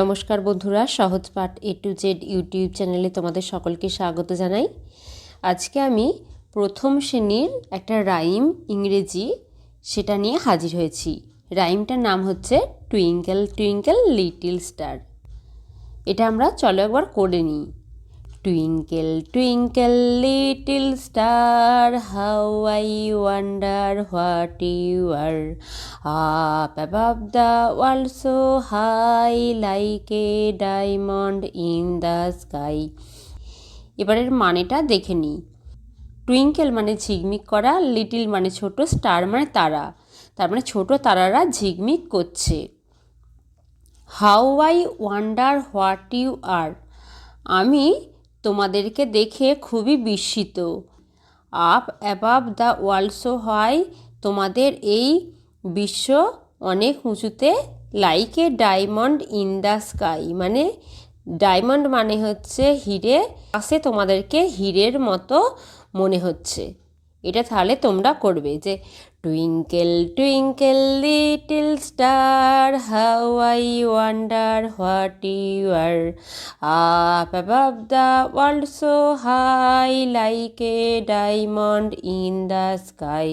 নমস্কার বন্ধুরা, সহজ পাঠ এ টু জেড ইউটিউব চ্যানেলে তোমাদের সকলকে স্বাগত জানাই। আজকে আমি প্রথম শ্রেণির একটা রাইম ইংরেজি সেটা নিয়ে হাজির হয়েছি। রাইমটার নাম হচ্ছে টুইঙ্কেল টুইঙ্কেল লিটিল স্টার। এটা আমরা চলো একবার করে নিই। Twinkle twinkle little star how I wonder what you are up above the world so high like a diamond in the sky এবারের মানেটা দেখে নিই টুইঙ্কেল মানে ঝিকমিক করা লিটিল মানে ছোট স্টার মানে তারা। তার মানে ছোট তারারা ঝিকমিক করছে। How I wonder what you are আমি তোমাদেরকে দেখে খুবই বিস্মিত। Up above the world so high তোমাদের এই বিশ্ব অনেক উঁচুতে like a diamond in the sky মানে ডায়মন্ড মানে হচ্ছে হিরে আসে তোমাদেরকে হিরের মতো মনে হচ্ছে। এটা তাহলে তোমরা করবে যে twinkle twinkle little star how I wonder what you are up above the world so high like a diamond in the sky